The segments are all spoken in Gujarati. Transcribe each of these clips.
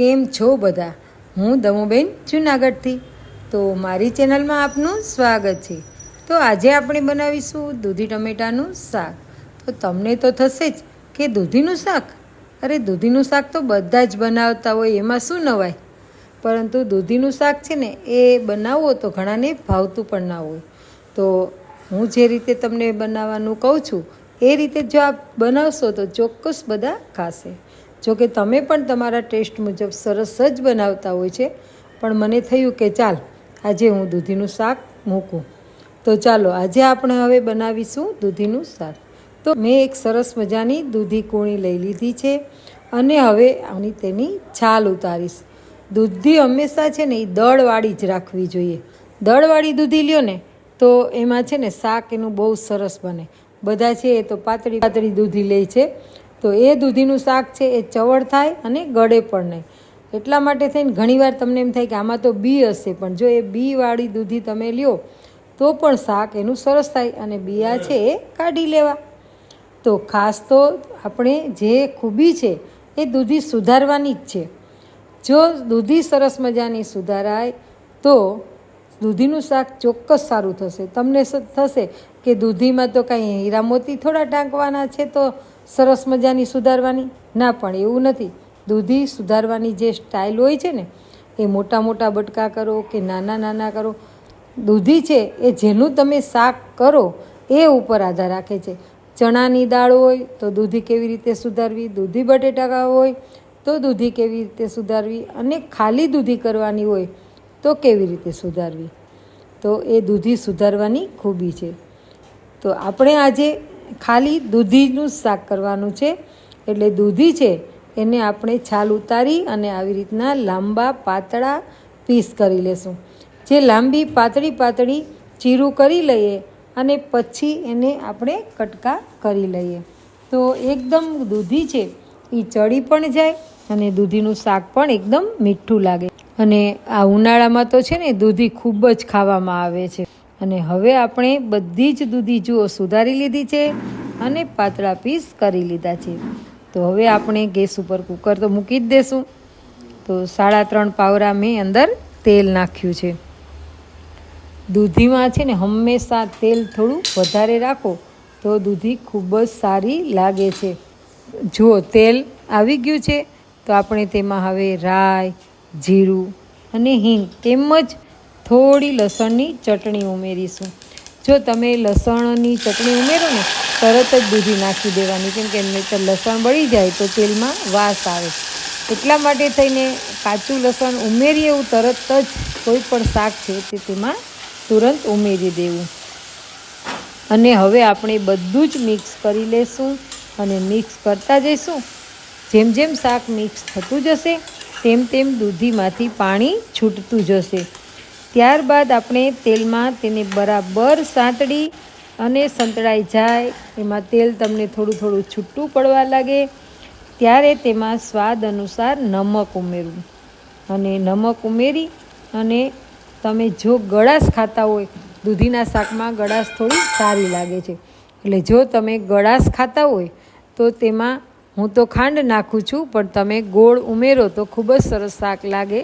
કેમ છો બધા? હું દમુબેન જુનાગઢથી. તો મારી ચેનલમાં આપનું સ્વાગત છે. તો આજે આપણે બનાવીશું દૂધી ટમેટાનું શાક. તો તમને તો થશે જ કે દૂધીનું શાક? અરે, દૂધીનું શાક તો બધા જ બનાવતા હોય, એમાં શું નવાય? પરંતુ દૂધીનું શાક છે ને, એ બનાવવો તો ઘણાને ભાવતું પણ ના હોય. તો હું જે રીતે તમને બનાવવાનું કહું છું, એ રીતે જો આપ બનાવશો તો ચોક્કસ બધા ખાશે. જો કે તમે પણ તમારા ટેસ્ટ મુજબ સરસ જ બનાવતા હોય છે, પણ મને થયું કે ચાલ, આજે હું દૂધીનું શાક મૂકું. તો ચાલો, આજે આપણે હવે બનાવીશું દૂધીનું શાક. તો મેં એક સરસ મજાની દૂધી કૂણી લઈ લીધી છે અને હવે આની તેની છાલ ઉતારીશ. દૂધી હંમેશા છે ને એ દળવાળી જ રાખવી જોઈએ. દળવાળી દૂધી લ્યો ને, તો એમાં છે ને શાક એનું બહુ સરસ બને. બધા છે એ તો પાતળી પાતળી દૂધી લે છે. તો એ દૂધીનું શાક છે, એ ચવડ થાય અને ગળે પણ નહીં. એટલા માટે થઈને ઘણીવાર તમને એમ થાય કે આમાં તો બી હશે, પણ જો એ બીવાળી દૂધી તમે લ્યો, તો પણ શાક એનું સરસ થાય અને બિયા છે એ કાઢી લેવા. તો ખાસ તો આપણે જે ખૂબી છે, એ દૂધી સુધારવાની જ છે. જો દૂધી સરસ મજાની સુધારાય, તો દૂધીનું શાક ચોક્કસ સારું થશે. તમને થશે કે દૂધીમાં તો કાંઈ હીરામોતી થોડા ટાંકવાના છે તો સરસ મજાની સુધારવાની? ના, પણ એવું નથી. દૂધી સુધારવાની જે સ્ટાઇલ હોય છે ને, એ મોટા મોટા બટકા કરો કે નાના નાના કરો. દૂધી છે એ જેનું તમે શાક કરો, એ ઉપર આધાર રાખે છે. ચણાની દાળ હોય તો દૂધી કેવી રીતે સુધારવી? દૂધી બટેટા હોય તો દૂધી કેવી રીતે સુધારવી? અને ખાલી દૂધી કરવાની હોય તો કેવી રીતે સુધારવી? તો એ દૂધી સુધારવાની ખૂબી છે. તો આપણે આજે ખાલી દૂધીનું જ શાક કરવાનું છે. એટલે દૂધી છે, એને આપણે છાલ ઉતારી અને આવી રીતના લાંબા પાતળા પીસ કરી લેશું. જે લાંબી પાતળી પાતળી ચીરું કરી લઈએ અને પછી એને આપણે કટકા કરી લઈએ. તો એકદમ દૂધી છે એ ચડી પણ જાય અને દૂધીનું શાક પણ એકદમ મીઠું લાગે. અને આ ઉનાળામાં તો છે ને દૂધી ખૂબ જ ખાવામાં આવે છે. અને હવે આપણે બધી જ દૂધી જુઓ સુધારી લીધી છે અને પાતળા પીસ કરી લીધા છે. તો હવે આપણે ગેસ ઉપર કુકર તો મૂકી જ દેશું. તો સાડા ત્રણ પાવરા મેં અંદર તેલ નાખ્યું છે. દૂધીમાં છે ને હંમેશા તેલ થોડું વધારે રાખો તો દૂધી ખૂબ જ સારી લાગે છે. જુઓ તેલ આવી ગયું છે. તો આપણે તેમાં હવે રાઈ, જીરું અને હિંગ તેમજ થોડી લસણની ચટણી ઉમેરીશું. જો તમે લસણની ચટણી ઉમેરો ને, તરત જ દૂધી નાખી દેવાની. કેમ કે નહીંતર લસણ બળી જાય તો તેલમાં વાસ આવે. એટલા માટે થઈને કાચું લસણ ઉમેરીએ એવું તરત જ કોઈ પણ શાક છે તે તેમાં તુરંત ઉમેરી દેવું. અને હવે આપણે બધું જ મિક્સ કરી લેશું અને મિક્સ કરતા જઈશું. જેમ જેમ શાક મિક્સ થતું જશે, તેમ તેમ દૂધીમાંથી પાણી છૂટતું જશે. ત્યારબાદ આપણે તેલમાં તેને બરાબર સાંતળી અને સંતળાઈ જાય. એમાં તેલ તમને થોડું થોડું છૂટું પડવા લાગે. ત્યારે તેમાં સ્વાદ અનુસાર નમક ઉમેરવું અને નમક ઉમેરી અને તમે જો ગળાશ ખાતા હોય, દૂધીના શાકમાં ગળાશ થોડી સારી લાગે છે. એટલે જો તમે ગળાશ ખાતા હોય, તો તેમાં હું તો ખાંડ નાખું છું, પણ તમે ગોળ ઉમેરો તો ખૂબ જ સરસ શાક લાગે.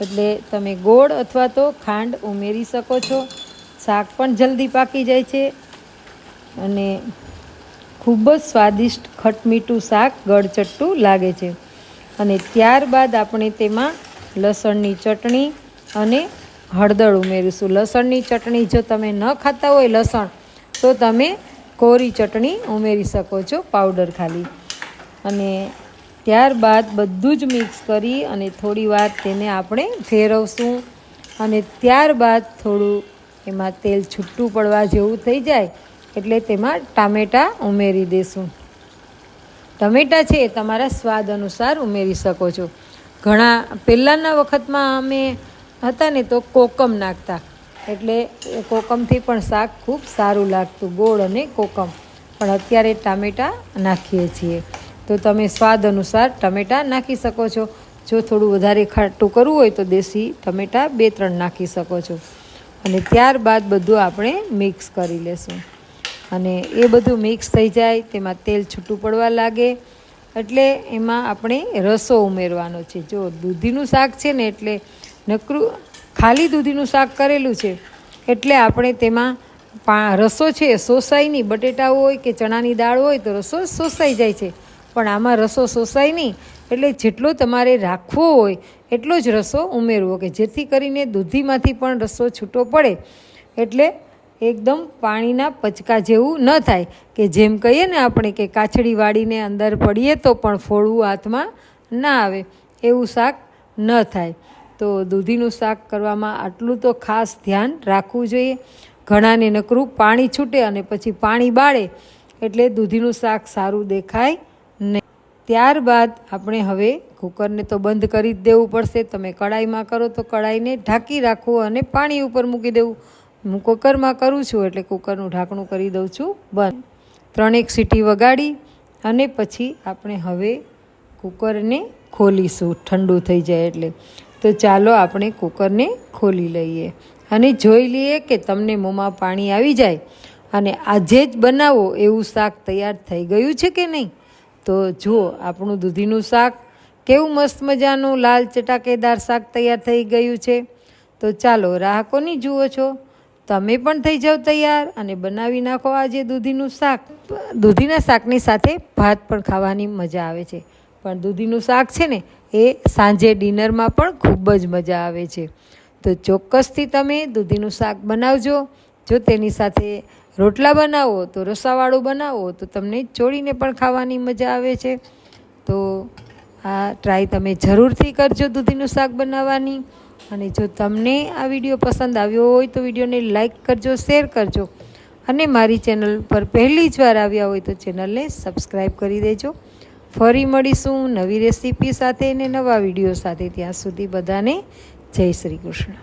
એટલે તમે ગોળ અથવા તો ખાંડ ઉમેરી શકો છો. શાક પણ જલ્દી પાકી જાય છે. અને ખૂબ જ સ્વાદિષ્ટ ખટમીઠું શાક ગળચટ્ટું લાગે છે. અને ત્યારબાદ આપણે તેમાં લસણની ચટણી અને હળદર ઉમેરીશું. લસણની ચટણી જો તમે ન ખાતા હોય લસણ, તો તમે કોરી ચટણી ઉમેરી શકો છો પાવડર ખાલી. અને ત્યારબાદ બધું જ મિક્સ કરી અને થોડી વાર તેને આપણે ફેરવશું. અને ત્યારબાદ થોડું એમાં તેલ છૂટું પડવા જેવું થઈ જાય, એટલે તેમાં ટામેટાં ઉમેરી દેશું. ટમેટાં છે એ તમારા સ્વાદ અનુસાર ઉમેરી શકો છો. ઘણા, પહેલાંના વખતમાં અમે હતા ને તો કોકમ નાખતા. એટલે કોકમથી પણ શાક ખૂબ સારું લાગતું, ગોળ અને કોકમ. પણ અત્યારે ટામેટાં નાખીએ છીએ. તો તમે સ્વાદ અનુસાર ટમેટાં નાખી શકો છો. જો થોડું વધારે ખાટું કરવું હોય તો દેશી ટમેટાં બે ત્રણ નાખી શકો છો. અને ત્યારબાદ બધું આપણે મિક્સ કરી લેશું. અને એ બધું મિક્સ થઈ જાય તેમાં તેલ છૂટું પડવા લાગે. એટલે એમાં આપણે રસો ઉમેરવાનો છે. જો દૂધીનું શાક છે ને એટલે નકરું ખાલી દૂધીનું શાક કરેલું છે, એટલે આપણે તેમાં પા રસો છે સોસાય નહીં. બટેટા હોય કે ચણાની દાળ હોય તો રસો સોસાઈ જાય છે. પણ આમાં રસો સોસાય નહીં. એટલે જેટલો તમારે રાખવો હોય, એટલો જ રસો ઉમેરવો. કે જેથી કરીને દૂધીમાંથી પણ રસો છૂટો પડે. એટલે એકદમ પાણીના પચકા જેવું ન થાય. કે જેમ કહીએ ને આપણે કે કાછડી વાળીને અંદર પડીએ તો પણ ફોડવું હાથમાં ના આવે. એવું શાક ન થાય. તો દૂધીનું શાક કરવામાં આટલું તો ખાસ ધ્યાન રાખવું જોઈએ. ઘણાને નકરું પાણી છૂટે અને પછી પાણી બાળે. એટલે દૂધીનું શાક સારું દેખાય ત્યારબાદ આપણે હવે કુકરને તો બંધ કરી જ દેવું પડશે. તમે કડાઈમાં કરો તો કડાઈને ઢાંકી રાખવું અને પાણી ઉપર મૂકી દેવું. હું કુકરમાં કરું છું એટલે કુકરનું ઢાંકણું કરી દઉં છું. બંધ. ત્રણેક સીટી વગાડી અને પછી આપણે હવે કુકરને ખોલીશું. ઠંડુ થઈ જાય એટલે. તો ચાલો આપણે કુકરને ખોલી લઈએ. અને જોઈ લઈએ કે તમને મોંમાં પાણી આવી જાય. અને આજે જ બનાવો એવું શાક તૈયાર થઈ ગયું છે કે નહીં? તો જુઓ, આપણું દૂધીનું શાક કેવું મસ્ત મજાનું લાલ ચટાકેદાર શાક તૈયાર થઈ ગયું છે. તો ચાલો, રાહકોની જુઓ છો. તમે પણ થઈ જાઓ તૈયાર અને બનાવી નાખો આજે દૂધીનું શાક. દૂધીના શાકની સાથે ભાત પણ ખાવાની મજા આવે છે. પણ દૂધીનું શાક છે ને, એ સાંજે ડિનરમાં પણ ખૂબ જ મજા આવે છે. તો ચોક્કસથી તમે દૂધીનું શાક બનાવજો. જો તેની સાથે રોટલા બનાવો, તો રસાવાળું બનાવો, તો તમને ચોળીને પણ ખાવાની મજા આવે છે. તો આ ટ્રાય તમે જરૂરથી કરજો દૂધીનું શાક બનાવવાની. અને જો તમને આ વીડિયો પસંદ આવ્યો હોય તો વિડીયોને લાઇક કરજો શેર કરજો. અને મારી ચેનલ પર પહેલી જ વાર આવ્યા હોય તો ચેનલને સબસ્ક્રાઈબ કરી દેજો. ફરી મળીશું નવી રેસીપી સાથે અને નવા વીડિયો સાથે. ત્યાં સુધી બધાને જય શ્રી કૃષ્ણ.